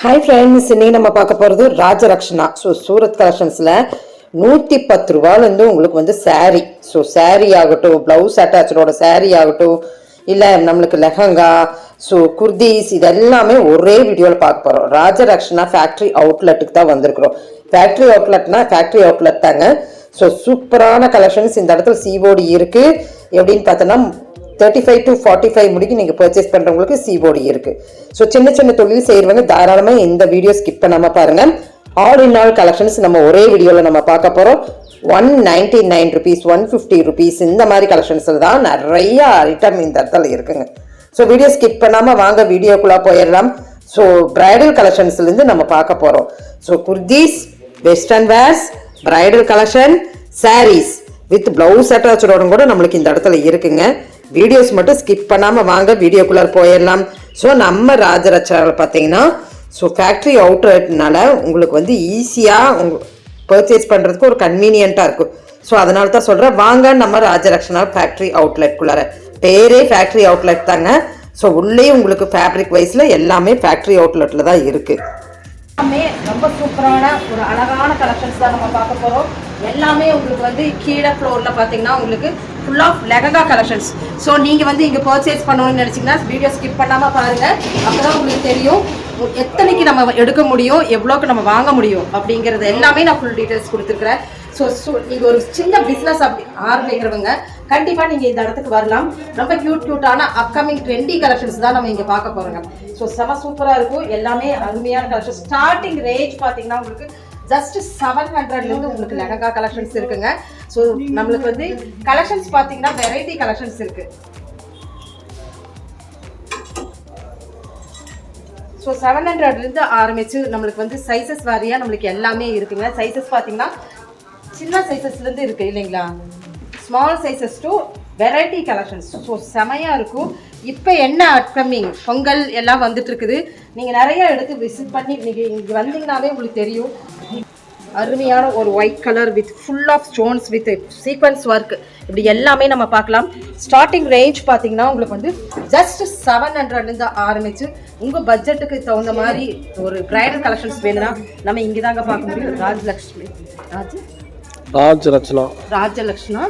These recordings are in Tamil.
ஹாய் ஃப்ரெண்ட்ஸ் இன்னைக்கு நம்ம பார்க்க போகிறது ராஜரக்ஷனா ஸோ சூரத் கலெக்ஷன்ஸில் நூற்றி பத்து ரூபாலேருந்து உங்களுக்கு வந்து சாரீ ஸோ சாரீ ஆகட்டும் ப்ளவுஸ் அட்டாச்சோட சாரீ ஆகட்டும் இல்லை நம்மளுக்கு லெஹங்கா ஸோ குர்தீஸ் இதெல்லாமே ஒரே வீடியோவில் பார்க்க போகிறோம் ராஜரக்ஷனா ஃபேக்ட்ரி அவுட்லெட்டுக்கு தான் வந்திருக்கிறோம். ஃபேக்ட்ரி அவுட்லெட்னா ஃபேக்ட்ரி அவுட்லெட் தாங்க. ஸோ சூப்பரான கலெக்ஷன்ஸ் இந்த இடத்துல சிஓடி இருக்குது எப்படின்னு பார்த்தோன்னா thirty five to forty five முடிக்கு நீங்கள் பர்ச்சேஸ் பண்ணுறவங்களுக்கு சிஓடி இருக்குது ஸோ சின்ன சின்ன தொழில் செய்கிறவங்க தாராளமாக இந்த வீடியோ ஸ்கிப் பண்ணாமல் பாருங்கள் ஆல் இன் ஆல் கலெக்ஷன்ஸ் நம்ம ஒரே வீடியோவில் நம்ம பார்க்க போகிறோம் one ninety nine rupees one fifty rupees இந்த மாதிரி கலெக்ஷன்ஸில் தான் நிறைய ஐட்டம் இந்த இடத்துல இருக்குங்க. ஸோ வீடியோ ஸ்கிப் பண்ணாமல் வாங்க வீடியோக்குள்ளே போயிடலாம். ஸோ பிரைடல் கலெக்ஷன்ஸ்லேருந்து நம்ம பார்க்க போகிறோம் so kurtis western wears bridal collection saris with blouse அட்டாச்சோட கூட நம்மளுக்கு இந்த இடத்துல இருக்குங்க. வீடியோஸ் மட்டும் ஸ்கிப் பண்ணாமல் வாங்க வீடியோக்குள்ளே போயிடலாம். ஸோ நம்ம ராஜரட்சாவில் பார்த்தீங்கன்னா ஸோ ஃபேக்ட்ரி அவுட்லெட்னால உங்களுக்கு வந்து ஈஸியாக உங்க பர்ச்சேஸ் பண்ணுறதுக்கு ஒரு கன்வீனியண்ட்டாக இருக்கும். ஸோ அதனால தான் சொல்கிறேன் வாங்க நம்ம ராஜரக்ஷனா ஃபேக்ட்ரி அவுட்லெட்குள்ளார பேரே ஃபேக்ட்ரி அவுட்லெட் தாங்க. ஸோ உள்ளே உங்களுக்கு ஃபேப்ரிக் வைஸில் எல்லாமே ஃபேக்ட்ரி அவுட்லெட்டில் தான் இருக்குது எல்லாமே ரொம்ப சூப்பரான ஒரு அழகான கலெக்ஷன்ஸ் தான் நம்ம பார்க்க போகிறோம் எல்லாமே உங்களுக்கு வந்து கீழே ஃப்ளோரில் பார்த்தீங்கன்னா உங்களுக்கு full of lehenga collections so நீங்கள் வந்து இங்கே பர்ச்சேஸ் பண்ணணும்னு நினச்சிங்கன்னா வீடியோ ஸ்கிப் பண்ணாமல் பாருங்கள் அப்போ தான் உங்களுக்கு தெரியும் எத்தனைக்கு நம்ம எடுக்க முடியும் எவ்வளோக்கு நம்ம வாங்க முடியும் அப்படிங்கிறது எல்லாமே நான் ஃபுல் டீட்டெயில்ஸ் கொடுத்துருக்குறேன். ஸோ ஸோ நீங்கள் ஒரு சின்ன பிஸ்னஸ் அப்படி ஆரம்பிக்கிறவங்க கண்டிப்பாக நீங்கள் இந்த இடத்துக்கு வரலாம். ரொம்ப க்யூட் க்யூட்டான அப்கமிங் ட்ரெண்டி கலெக்ஷன்ஸ் தான் நம்ம இங்கே பார்க்க போகிறோங்க ஸோ செம சூப்பராக இருக்கும். எல்லாமே அருமையான கலெக்ஷன் ஸ்டார்டிங் ரேஞ்ச் பார்த்தீங்கன்னா உங்களுக்கு ஜஸ்ட் செவன் ஹண்ட்ரட்லேருந்து உங்களுக்கு லெஹங்கா கலெக்ஷன்ஸ் இருக்குங்க. ஸோ நம்மளுக்கு வந்து கலெக்ஷன்ஸ் பார்த்தீங்கன்னா வெரைட்டி கலெக்ஷன்ஸ் இருக்கு. ஸோ செவன் ஹண்ட்ரட்லேருந்து ஆரம்பித்து நம்மளுக்கு வந்து சைஸஸ் வாரியாக நம்மளுக்கு எல்லாமே இருக்குங்க. சைஸஸ் பார்த்தீங்கன்னா சின்ன சைஸஸ்லேருந்து இருக்குது இல்லைங்களா? Small sizes to variety collections so செமையாக இருக்கும். இப்போ என்ன அப்கமிங் பொங்கல் எல்லாம் வந்துட்டு இருக்குது. நீங்கள் நிறைய எடுத்து விசிட் பண்ணி நீங்கள் இங்கே வந்தீங்கன்னாவே உங்களுக்கு தெரியும். அருமையான ஒரு white colour with full of stones with sequins work இப்படி எல்லாமே நம்ம பார்க்கலாம். ஸ்டார்டிங் ரேஞ்ச் பார்த்தீங்கன்னா உங்களுக்கு வந்து ஜஸ்ட் செவன் ஹண்ட்ரட்லேருந்து ஆரம்பிச்சு உங்கள் பட்ஜெட்டுக்கு தகுந்த மாதிரி ஒரு பிரைடல் கலெக்ஷன்ஸ் வேணும்னா நம்ம இங்கே தாங்க பார்க்க முடியும். ராஜலக்ஷ்மி ராஜ்? ராஜ். ரச்சனா ராஜலக்ஷ்மா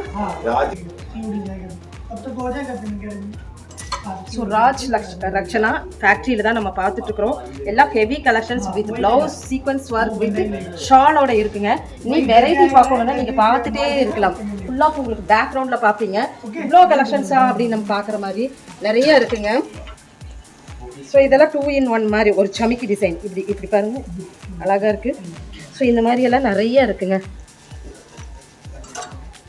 ஸோ ராஜ் லக்ஷ் ரக்ஷனா ஃபேக்ட்ரியில் தான் நம்ம பார்த்துட்டு இருக்கிறோம் எல்லாம் heavy collections with blouse sequins work with ஷாலோட இருக்குங்க. நீ வெரைட்டி பார்க்கணுன்னா நீங்கள் பார்த்துட்டே இருக்கலாம். ஃபுல்லாக உங்களுக்கு பேக்ரவுண்டில் பார்ப்பீங்க. இவ்வளோ கலெக்ஷன்ஸா அப்படின்னு நம்ம பார்க்குற மாதிரி நிறைய இருக்குங்க. ஸோ இதெல்லாம் டூ இன் ஒன் மாதிரி ஒரு சமிக்கி டிசைன் இப்படி இப்படி பாருங்க. அழகாக இருக்குது ஸோ இந்த மாதிரி எல்லாம் நிறைய இருக்குங்க.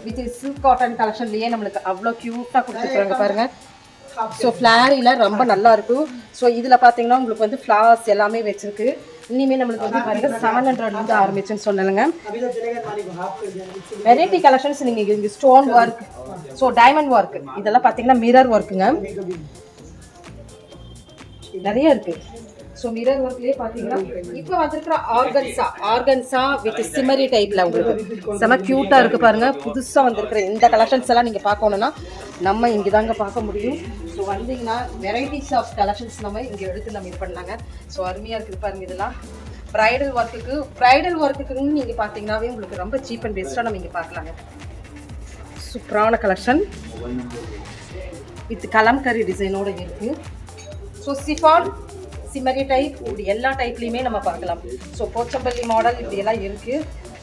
வித் சில்க் காட்டன் கலெக்ஷன்லேயே நம்மளுக்கு அவ்வளோ க்யூட்டாக கொடுத்துருக்குறாங்க பாருங்கள் ஸோ ஃப்ளாரியில் ரொம்ப நல்லா இருக்கும் ஸோ இதில் பார்த்தீங்கன்னா உங்களுக்கு வந்து ஃப்ளவர்ஸ் எல்லாமே வச்சிருக்கு. இனிமேல் நம்மளுக்கு வந்து பாருங்க செவன் ஹண்ட்ரட்லேருந்து ஆரம்பிச்சுன்னு சொன்னேங்க. வெரைட்டி கலெக்ஷன்ஸ் நீங்கள் இங்கே stone work so diamond work இதெல்லாம் பார்த்தீங்கன்னா மிரர் ஒர்க்குங்க நிறைய இருக்கு. ஸோ மிரர் ஒர்க்லேயே பார்த்தீங்கன்னா இப்போ வந்திருக்கிற ஆர்கன்ஸா ஆர்கன்ஸா வித் சிமரி டைப்ல உங்களுக்கு செம க்யூட்டாக இருக்கு பாருங்க. புதுசாக வந்திருக்கிற இந்த கலெக்ஷன்ஸ் எல்லாம் நீங்கள் பார்க்கணுன்னா நம்ம இங்கே தாங்க பார்க்க முடியும். ஸோ வந்தீங்கன்னா வெரைட்டிஸ் ஆஃப் கலெக்ஷன்ஸ் நம்ம இங்கே எடுத்து நம்ம இது பண்ணலாங்க. ஸோ அருமையாக இருக்குது பாருங்க இதெல்லாம். ப்ரைடல் ஒர்க்குக்கு ப்ரைடல் ஒர்க்குக்குன்னு நீங்கள் பார்த்தீங்கன்னாவே உங்களுக்கு ரொம்ப சீப் அண்ட் பெஸ்ட்டாக நம்ம இங்கே பார்க்கலாங்க. சூப்பரான கலெக்ஷன் வித் கலம்கரி டிசைனோட இருக்குது ஸோ சிஃபான் சிமரி டைப் இப்படி எல்லா டைப்லையுமே நம்ம பார்க்கலாம். ஸோ போச்சம்பள்ளி மாடல் இப்படியெல்லாம்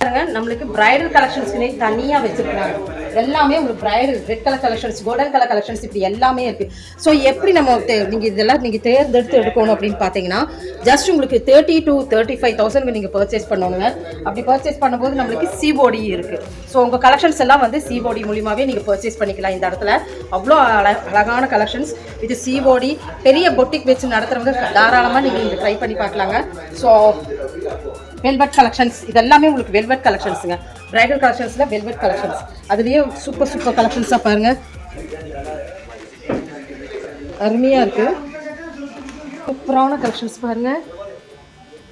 எல்லாம் நம்மளுக்கு பிரைடல் கலெக்ஷன்ஸ்னே தனியாக வச்சுருக்காங்க. எல்லாமே உங்களுக்கு bridal red colour collections golden colour collections இப்படி எல்லாமே இருக்கு. ஸோ எப்படி நம்ம தே- நீங்க இதெல்லாம் நீங்க தேர்ந்தெடுத்து எடுக்கணும் அப்படின்னு பார்த்தீங்கன்னா ஜஸ்ட் உங்களுக்கு thirty to thirty five thousand நீங்க பர்ச்சேஸ் பண்ணணுங்க. அப்படி பர்ச்சேஸ் பண்ணும்போது நம்மளுக்கு சிபோடி இருக்கு. ஸோ உங்க கலெக்ஷன்ஸ் எல்லாம் வந்து சிபோடி மூலியமாவே நீங்க பர்ச்சேஸ் பண்ணிக்கலாம் இந்த இடத்துல. அவ்வளோ அழகான கலெக்ஷன்ஸ் இது சிஓடி பெரிய பொட்டிக் வச்சு நடத்துறவங்க தாராளமாக நீங்கள் இங்கே ட்ரை பண்ணி பார்க்கலாங்க. ஸோ வெல்வெட் கலெக்ஷன்ஸ் இதெல்லாமே உங்களுக்கு வெல்வெட் கலெக்ஷன்ஸுங்க பிரைடல் கலெக்ஷன்ஸில் வெல்வெட் கலெக்ஷன்ஸ் அதுலேயே சூப்பர் சூப்பர் கலெக்ஷன்ஸாக பாருங்கள் அருமையாக இருக்குது சூப்பரான கலெக்ஷன்ஸ் பாருங்கள்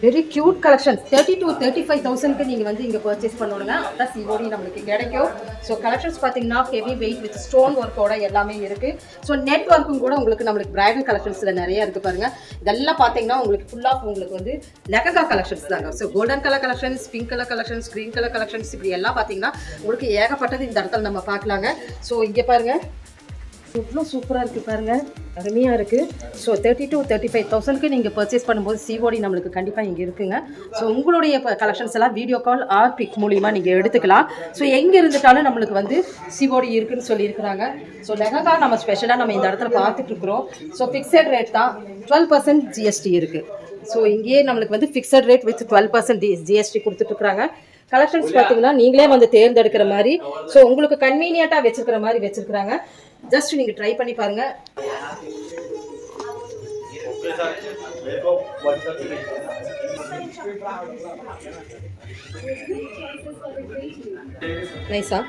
very cute collection thirty to thirty five தௌசண்ட்க்கு நீங்கள் வந்து இங்கே பர்ச்சேஸ் பண்ணணுங்க அதான் சிஓடி நம்மளுக்கு கிடைக்கும். ஸோ கலெக்ஷன்ஸ் பார்த்தீங்கன்னா ஹெவி வெயிட் வித் ஸ்டோன் ஒர்க்கோட எல்லாமே இருக்குது ஸோ நெட் ஒர்க்கும் கூட உங்களுக்கு நம்மளுக்கு பிரைடல் கலெக்ஷன்ஸில் நிறைய இருக்குது பாருங்கள் இதெல்லாம் பார்த்தீங்கன்னா உங்களுக்கு ஃபுல்லாக உங்களுக்கு வந்து லெககா கலெக்ஷன்ஸ் தாங்க. So golden colour collections pink colour collections green colour collections இப்படி எல்லாம் பார்த்தீங்கன்னா உங்களுக்கு ஏகப்பட்டது இந்த இடத்துல நம்ம பார்க்கலாங்க. ஸோ இங்கே பாருங்கள் எவ்வளோ சூப்பராக இருக்குது பாருங்கள் அருமையாக இருக்குது so thirty to thirty five தௌசண்ட்க்கு நீங்கள் பர்ச்சேஸ் பண்ணும்போது சிஓடி நம்மளுக்கு கண்டிப்பாக இங்கே இருக்குங்க. ஸோ உங்களுடைய கலெக்ஷன்ஸ் எல்லாம் வீடியோ கால் ஆர் பிக் மூலியமாக நீங்கள் எடுத்துக்கலாம். ஸோ எங்கே இருந்துட்டாலும் நம்மளுக்கு வந்து சிஓடி இருக்குன்னு சொல்லியிருக்கிறாங்க. ஸோ லெஹங்கா நம்ம ஸ்பெஷலாக நம்ம இந்த இடத்துல பார்த்துட்டு இருக்கிறோம். ஸோ ஃபிக்ஸட் ரேட் தான். டுவெல் பர்சன்ட் ஜிஎஸ்டி இருக்குது ஸோ இங்கேயே நம்மளுக்கு வந்து fixed rate with twelve percent GST கொடுத்துட்ருக்குறாங்க collections பார்த்தீங்கன்னா நீங்களே வந்து தேர்ந்தெடுக்கிற மாதிரி ஸோ உங்களுக்கு கன்வீனியண்ட்டாக வச்சிருக்கிற மாதிரி வச்சிருக்கிறாங்க. ஜஸ்ட் நீங்கள் ட்ரை பண்ணி பாருங்க. நைஸா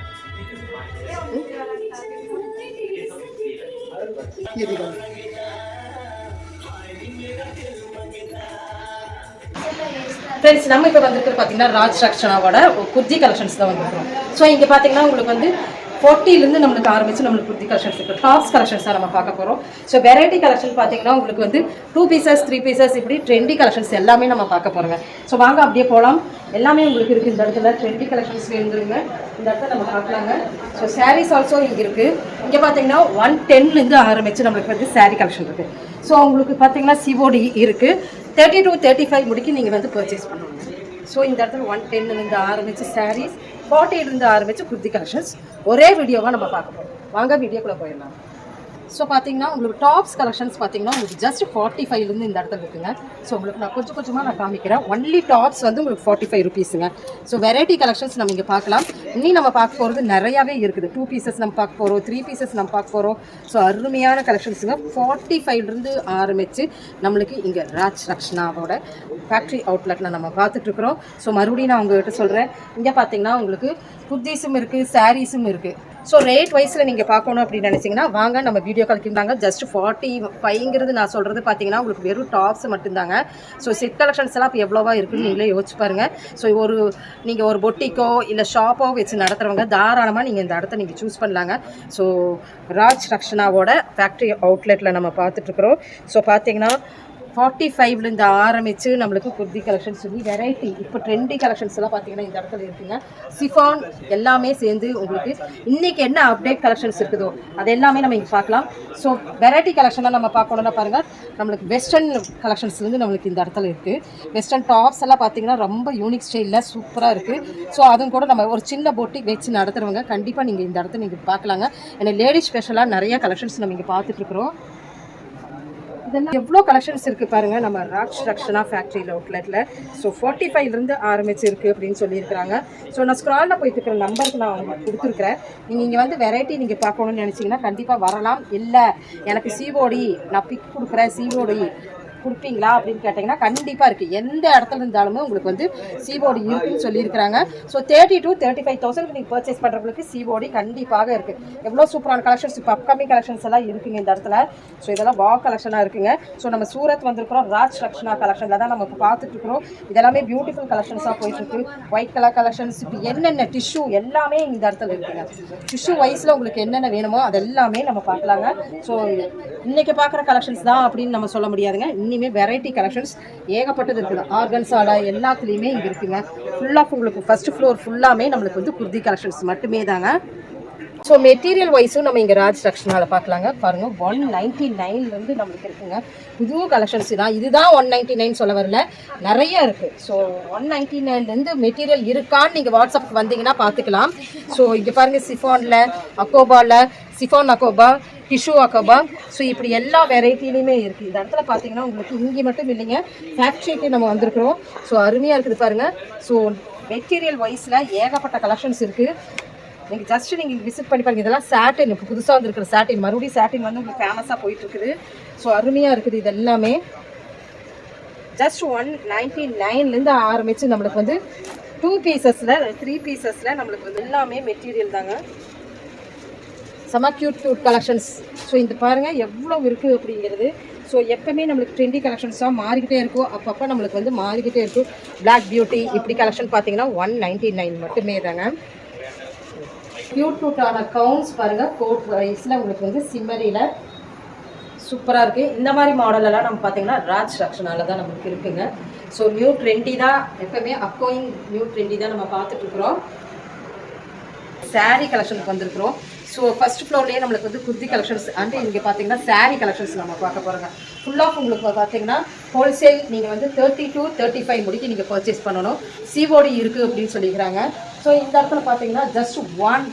ஃப்ரெண்ட்ஸ் நம்ம இப்போ வந்துருக்கு பார்த்தீங்கன்னா ராஜ் ரக்ஷனாவோட குர்ஜி கலெக்ஷன்ஸ் தான் வந்துருக்கோம் ஸோ இங்கே பார்த்தீங்கன்னா உங்களுக்கு வந்து ஃபோர்ட்டிலேருந்து நம்மளுக்கு ஆரம்பிச்சு நம்மளுக்கு குர்த்தி கலெக்ஷன்ஸ் இருக்குது டாப்ஸ் கலெக்ஷன்ஸ் தான் நம்ம பார்க்க போகிறோம் ஸோ வெரைட்டி கலெக்ஷன் பார்த்தீங்கன்னா உங்களுக்கு வந்து டூ பீசஸ் த்ரீ பீசஸ் இப்படி ட்ரெண்டி கலெக்ஷன்ஸ் எல்லாமே நம்ம பார்க்க போகிறோங்க ஸோ வாங்க அப்படியே போகலாம் எல்லாமே உங்களுக்கு இருக்குது இந்த இடத்துல ட்ரெண்டி கலெக்ஷன்ஸ் இருந்துருங்க இந்த இடத்துல நம்ம பார்க்கலாங்க. ஸோ சாரீஸ் ஆல்சோ இங்கே இருக்குது இங்கே பார்த்தீங்கன்னா ஒன் டென்லேருந்து ஆரம்பித்து நம்மளுக்கு வந்து சாரீ கலெக்ஷன் இருக்குது ஸோ உங்களுக்கு பார்த்தீங்கன்னா சிஓடி இருக்குது தேர்ட்டி டூ தேர்ட்டி ஃபைவ் முடிக்கு நீங்கள் வந்து பர்ச்சேஸ் பண்ணணும் ஸோ இந்த இடத்துல ஒன் டென்லேருந்து ஆரம்பித்து சாரீஸ் ஃபார்ட்டிலேருந்து ஆரம்பித்து குர்த்தி கலெக்ஷன்ஸ் ஒரே வீடியோவாக நம்ம பார்க்க போகிறோம் வாங்க வீடியோக்குள்ளே போயிடலாம். ஸோ பார்த்தீங்கன்னா உங்களுக்கு டாப்ஸ் கலெக்ஷன்ஸ் பார்த்தீங்கன்னா உங்களுக்கு ஜஸ்ட் ஃபார்ட்டி ஃபைவ்லேருந்து இந்த இடத்துல இருக்குங்க. ஸோ உங்களுக்கு நான் கொஞ்சம் கொஞ்சமாக நான் காமிக்கிறேன். ஒன்லி டாப்ஸ் வந்து உங்களுக்கு ஃபார்ட்டி ஃபைவ் ருபீஸுங்க ஸோ வெரைட்டி கலெக்ஷன்ஸ் நம்ம இங்கே பார்க்கலாம். இனி நம்ம பார்க்க போகிறது நிறையாவே இருக்குது. டூ பீசஸ் நம்ம பார்க்க போகிறோம் த்ரீ பீசஸ் நம்ம பார்க்க போகிறோம் ஸோ அருமையான கலெக்ஷன்ஸுங்க ஃபார்ட்டி ஃபைவ்லேருந்து ஆரம்பித்து நம்மளுக்கு இங்கே ராஜ் ரக்ஷனாவோட ஃபேக்ட்ரி அவுட்லெட்டில் நம்ம பார்த்துட்ருக்குறோம் ஸோ மறுபடியும் நான் உங்கள்கிட்ட சொல்கிறேன் இங்கே பார்த்தீங்கன்னா உங்களுக்கு குர்தீஸும் இருக்குது சாரீஸும் இருக்குது ஸோ ரேட் வைஸில் நீங்கள் பார்க்கணும் அப்படின்னு நினச்சிங்கன்னா வாங்க நம்ம வீடியோ கலக்கிட்டாங்க ஜஸ்ட் ஃபார்ட்டி ஃபைங்கிறது நான் சொல்கிறது பார்த்தீங்கன்னா உங்களுக்கு வெறும் டாப்ஸ் மட்டும்தாங்க. ஸோ செட் கலெக்ஷன்ஸ் எல்லாம் இப்போ எவ்வளோவா இருக்குன்னு நீங்களே யோசிச்சு பாருங்கள் ஸோ ஒரு நீங்கள் ஒரு பொட்டிக்கோ இல்லை ஷாப்போ வச்சு நடத்துகிறவங்க தாராளமாக நீங்கள் இந்த இடத்த நீங்கள் சூஸ் பண்ணலாங்க. ஸோ ராஜ் ரக்ஷனாவோட ஃபேக்ட்ரி அவுட்லெட்டில் நம்ம பார்த்துட்ருக்குறோம் ஸோ பார்த்தீங்கன்னா ஃபார்ட்டி ஃபைவ்லேருந்து ஆரம்பித்து நம்மளுக்கு குர்தி கலெக்ஷன் சொல்லி வெரைட்டி இப்போ ட்ரெண்டி கலெக்ஷன்ஸ் எல்லாம் பார்த்தீங்கன்னா இந்த இடத்துல இருக்குங்க. சிஃபான் எல்லாமே சேர்ந்து உங்களுக்கு இன்றைக்கி என்ன அப்டேட் கலெக்ஷன்ஸ் இருக்குதோ அது எல்லாமே நம்ம இங்கே பார்க்கலாம். ஸோ வெரைட்டி கலெக்ஷனாக நம்ம பார்க்கணுன்னா பாருங்கள் நம்மளுக்கு வெஸ்டர்ன் கலெக்ஷன்ஸ்லேருந்து நம்மளுக்கு இந்த இடத்துல இருக்குது வெஸ்டர்ன் டாப்ஸ் எல்லாம் பார்த்தீங்கன்னா ரொம்ப யூனிக் ஸ்டைலில் சூப்பராக இருக்குது ஸோ அதுவும் கூட நம்ம ஒரு சின்ன போட்டி வச்சு நடத்துகிறவங்க கண்டிப்பாக நீங்கள் இந்த இடத்துல நீங்கள் பார்க்கலாங்க. ஏன்னா லேடிஸ் ஸ்பெஷலாக நிறைய கலெக்ஷன்ஸ் நம்ம இங்கே பார்த்துட்ருக்குறோம் இதெல்லாம் எவ்வளோ கலெக்ஷன்ஸ் இருக்குது பாருங்கள் நம்ம ராஜ் ரக்ஷனா ஃபேக்ட்ரியில் அவுட்லெட்டில் ஸோ ஃபார்ட்டி ஃபைவ்லேருந்து ஆரம்பிச்சிருக்கு அப்படின்னு சொல்லியிருக்கிறாங்க. ஸோ நான் ஸ்க்ராலில் போயிட்டு இருக்கிற நம்பருக்கு நான் உங்களுக்கு கொடுத்துருக்குறேன். நீங்கள் இங்கே வந்து வெரைட்டி நீங்கள் பார்க்கணும்னு நினச்சிங்கன்னா கண்டிப்பாக வரலாம். இல்லை எனக்கு சிஓடி நான் பிக் கொடுக்குறேன் சிஓடி கொடுப்பீங்களா அப்படின்னு கேட்டிங்கன்னா கண்டிப்பாக இருக்குது எந்த இடத்துல இருந்தாலுமே உங்களுக்கு வந்து சிஓடி இருக்குன்னு சொல்லியிருக்கிறாங்க. So thirty to thirty five thousand நீங்கள் பர்ச்சேஸ் பண்ணுறவங்களுக்கு சிஓடி கண்டிப்பாக இருக்குது எவ்வளோ சூப்பரான கலெக்ஷன்ஸ் இப்போ அப்கமிங் கலெக்ஷன்ஸ் எல்லாம் இருக்குங்க இந்த இடத்துல. ஸோ இதெல்லாம் வா கலெக்ஷனாக இருக்குங்க. ஸோ நம்ம சூரத் வந்திருக்கிறோம் ராஜ் ரக்ஷனா கலெக்ஷனில் தான் நம்ம இப்போ பார்த்துட்டு இருக்கிறோம். இதெல்லாமே பியூட்டிஃபுல் கலெக்ஷன்ஸாக போயிட்டுருக்கு ஒயிட் கலர் கலெக்ஷன்ஸ் இப்போ என்னென்ன டிஷ்யூ எல்லாமே இந்த இடத்துல இருக்குங்க. டிஷ்யூ வைஸில் உங்களுக்கு என்னென்ன வேணுமோ அது எல்லாமே நம்ம பார்க்கலாங்க. ஸோ இன்றைக்கி பார்க்குற கலெக்ஷன்ஸ் தான் அப்படின்னு நம்ம சொல்ல முடியாதுங்க. இனிமேல் வெரைட்டி கலெக்ஷன்ஸ் ஏகப்பட்டது இருக்குது. ஆர்கன்ஸால எல்லாத்துலேயுமே இங்கே இருக்குங்க. ஃபுல்லாக உங்களுக்கு ஃபர்ஸ்ட் ஃப்ளோர் ஃபுல்லாமே நம்மளுக்கு வந்து குர்தி கலெக்ஷன்ஸ் மட்டுமே தாங்க. ஸோ மெட்டீரியல் வைஸும் நம்ம இங்கே ராஜ் ரக்ஷனால பார்க்கலாங்க பாருங்கள் ஒன் நைன்ட்டி நைன்லேருந்து நம்மளுக்கு இருக்குங்க. புது கலெக்ஷன்ஸ் தான். இதுதான் ஒன் நைன்ட்டி நைன் சொல்ல வரல. நிறைய இருக்குது ஸோ ஒன் நைன்ட்டி நைன்லேருந்து மெட்டீரியல் இருக்கான்னு நீங்கள் வாட்ஸ்அப்புக்கு வந்தீங்கன்னா பார்த்துக்கலாம் ஸோ இங்கே பாருங்கள் சிஃபானில் அக்கோபாவில் chiffon Hakoba tissue Hakoba. So இப்படி எல்லா வெரைட்டிலையுமே இருக்குது இந்த இடத்துல பார்த்தீங்கன்னா உங்களுக்கு இங்கே மட்டும் இல்லைங்க ஃபேக்ட்ரிக்கு நம்ம வந்திருக்கிறோம். ஸோ அருமையாக இருக்குது பாருங்கள் ஸோ மெட்டீரியல் வைஸில் ஏகப்பட்ட கலெக்ஷன்ஸ் இருக்குது நீங்கள் ஜஸ்ட் நீங்கள் விசிட் பண்ணி பாருங்க. இதெல்லாம் சாட்டின் இப்போ புதுசாக வந்திருக்கிற சாட்டின் மறுபடியும் சாட்டின் வந்து உங்களுக்கு ஃபேமஸாக போயிட்டு இருக்குது ஸோ அருமையாக இருக்குது இது எல்லாமே. ஜஸ்ட் ஒன் நைன்டி நைன்லேருந்து ஆரம்பித்து நம்மளுக்கு வந்து டூ பீசஸில் த்ரீ பீசஸில் நம்மளுக்கு வந்து எல்லாமே மெட்டீரியல் தாங்க. செம க்யூட் க்யூட் கலெக்ஷன்ஸ் ஸோ இந்த பாருங்கள் எவ்வளோ இருக்குது அப்படிங்கிறது. ஸோ எப்போவுமே நம்மளுக்கு ட்ரெண்டி கலெக்ஷன்ஸாக மாறிக்கிட்டே இருக்கும். அப்பப்போ நம்மளுக்கு வந்து மாறிக்கிட்டே இருக்கும். பிளாக் பியூட்டி இப்படி கலெக்ஷன் பார்த்தீங்கன்னா ஒன் நைன்டி நைன் மட்டுமே தாங்க. க்யூட் க்யூட்டான கவுன்ஸ் பாருங்கள் கோட் ப்ரைஸில் உங்களுக்கு வந்து சிம்மரியில் சூப்பராக இருக்குது இந்த மாதிரி மாடலெல்லாம் நம்ம பார்த்தீங்கன்னா ராஜ் ரக்ஷனால தான் நமக்கு இருக்குங்க. ஸோ நியூ ட்ரெண்டி தான் எப்போவுமே அப்கோயிங் நியூ ட்ரெண்டி தான் நம்ம பார்த்துட்ருக்குறோம் saree கலெக்ஷனுக்கு வந்திருக்கிறோம். ஸோ ஃபர்ஸ்ட் ஃப்ளோர்லேயே நம்மளுக்கு வந்து குர்த்தி கலெக்ஷன்ஸ் அண்ட் இங்கே பார்த்தீங்கன்னா saree கலெக்ஷன்ஸ் நம்ம பார்க்க போகிறோங்க ஃபுல் ஆஃப் உங்களுக்கு பார்த்தீங்கன்னா ஹோல்சேல் நீங்கள் வந்து தேர்ட்டி டு தேர்ட்டி ஃபைவ் முடிக்கு நீங்கள் பர்ச்சேஸ் பண்ணணும். சிஓடி இருக்குது அப்படின்னு சொல்லிக்கிறாங்க. ஸோ இந்த இடத்துல பார்த்தீங்கன்னா ஜஸ்ட் ஒன்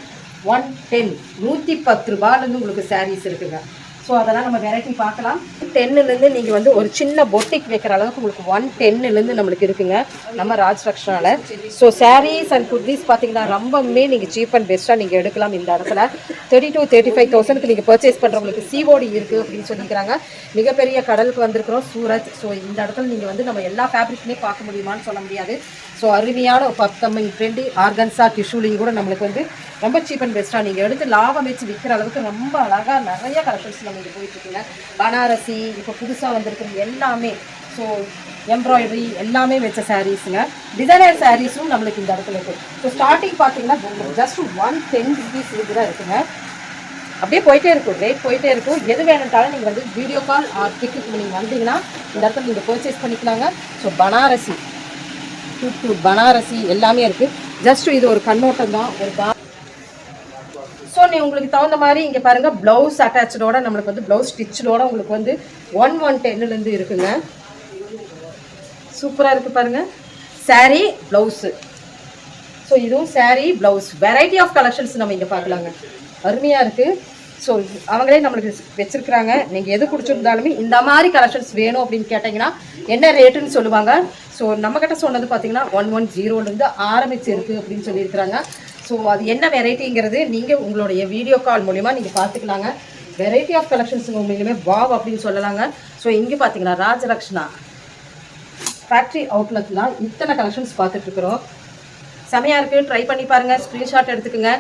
ஒன் டென் நூற்றி பத்து ரூபாலேருந்து உங்களுக்கு சாரீஸ் இருக்குங்க. ஸோ அதெல்லாம் நம்ம வெரைட்டி பார்க்கலாம். டென்னுலேருந்து நீங்கள் வந்து ஒரு சின்ன பொட்டிக் வைக்கிற அளவுக்கு உங்களுக்கு ஒன் டென்னுலேருந்து நம்மளுக்கு இருக்குங்க. நம்ம ராஜ் ரக்ஷனால ஸோ சாரீஸ் அண்ட் குர்தீஸ் பார்த்தீங்கன்னா ரொம்பவுமே நீங்கள் சீப் அண்ட் பெஸ்ட்டாக நீங்கள் எடுக்கலாம் இந்த இடத்துல. தேர்ட்டி டு தேர்ட்டி ஃபைவ் தௌசண்ட்க்கு நீங்கள் பர்ச்சேஸ் பண்ணுறவங்களுக்கு சிஓடி இருக்குது அப்படின்னு சொல்லிக்கிறாங்க மிகப்பெரிய கடலுக்கு வந்திருக்கிறோம் சூரத் ஸோ இந்த இடத்துல நீங்கள் வந்து நம்ம எல்லா ஃபேப்ரிக்குமே பார்க்க முடியுமான்னு சொல்ல முடியாது. ஸோ அருமையான ஒரு ஃப்ரெண்டு ட்ரெண்டி ஆர்கன்ஸா டிஷ்யூலையும் கூட நம்மளுக்கு வந்து ரொம்ப சீப் அண்ட் பெஸ்ட்டாக நீங்கள் எடுத்து லாபம் வச்சு விற்கிற அளவுக்கு ரொம்ப அழகாக நிறைய கலெக்ஷன்ஸ் நம்ம இங்கே போயிட்டுருக்குங்க பனாரசி இப்போ புதுசாக வந்திருக்கிறது எல்லாமே ஸோ எம்ப்ராய்டரி எல்லாமே வச்ச சாரீஸுங்க டிசைனர் சாரீஸும் நம்மளுக்கு இந்த இடத்துல இருக்குது ஸோ ஸ்டார்டிங் பார்த்தீங்கன்னா ஜஸ்ட் ஒன் டென் ருபீஸ் தான் இருக்குங்க. அப்படியே போயிட்டே இருக்கும் ரேட் போயிட்டே இருக்கும். எது வேணுன்றாலும் நீங்கள் வந்து வீடியோ கால் ஆர் டிக்கெட் நீங்கள் வந்தீங்கன்னா இந்த இடத்துல நீங்கள் பர்ச்சேஸ் பண்ணிக்கலாங்க. ஸோ பனாரசி. டு பனாரசி எல்லாமே இருக்குது ஜஸ்ட் இது ஒரு கண்ணோட்டம் தான். ஒரு பா ஸோ நீ உங்களுக்கு தகுந்த மாதிரி இங்கே பாருங்கள் ப்ளவுஸ் அட்டாச்சோட நம்மளுக்கு வந்து ப்ளவுஸ் ஸ்டிச்சோட உங்களுக்கு வந்து ஒன் ஒன் டென்னுலேருந்து இருக்குங்க. சூப்பராக இருக்குது பாருங்கள் saree ப்ளவுஸு ஸோ இதுவும் saree blouse variety of collections நம்ம இங்கே பார்க்கலாங்க. அருமையாக இருக்குது ஸோ அவங்களே நம்மளுக்கு வச்சுருக்குறாங்க. நீங்கள் எது பிடிச்சிருந்தாலுமே இந்த மாதிரி கலெக்ஷன்ஸ் வேணும் அப்படின்னு கேட்டிங்கன்னா என்ன ரேட்டுன்னு சொல்லுவாங்க. ஸோ நம்மக்கிட்ட சொன்னது பார்த்தீங்கன்னா ஒன் ஒன் ஜீரோலேருந்து ஆரம்பிச்சு இருக்குது அப்படின்னு சொல்லியிருக்கிறாங்க. ஸோ அது என்ன வெரைட்டிங்கிறது நீங்கள் உங்களுடைய வீடியோ கால் மூலிமா நீங்கள் பார்த்துக்கலாங்க வெரைட்டி ஆஃப் கலெக்ஷன்ஸ் உண்மையிலுமே வாவ் அப்படின்னு சொல்லலாங்க. ஸோ இங்கே பார்த்தீங்கன்னா ராஜலக்ஷ்ணா ஃபேக்ட்ரி அவுட்லெட்லாம் இத்தனை கலெக்ஷன்ஸ் பார்த்துட்ருக்குறோம் செமையாக இருக்குது ட்ரை பண்ணி பாருங்கள் ஸ்க்ரீன்ஷாட் எடுத்துக்கோங்க.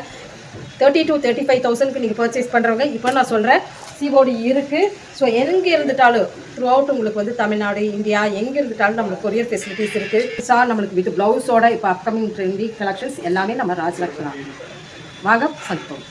தேர்ட்டி டூ தேர்ட்டி ஃபைவ் தௌசண்ட்க்கு நீங்கள் பர்ச்சேஸ் பண்ணுறவங்க இப்போ நான் சொல்கிறேன் சிஓடி இருக்குது ஸோ எங்கே இருந்துட்டாலும் த்ரூ அவுட் உங்களுக்கு வந்து தமிழ்நாடு இந்தியா எங்கே இருந்துட்டாலும் நம்மளுக்கு கொரியர் ஃபெசிலிட்டிஸ் இருக்குது சார் நம்மளுக்கு வித் ப்ளவுஸோட இப்போ அப்கமிங் ட்ரெண்டி கலெக்ஷன்ஸ் எல்லாமே நம்ம ராஜலக்ஷ்மணா வாங்க சந்தோம்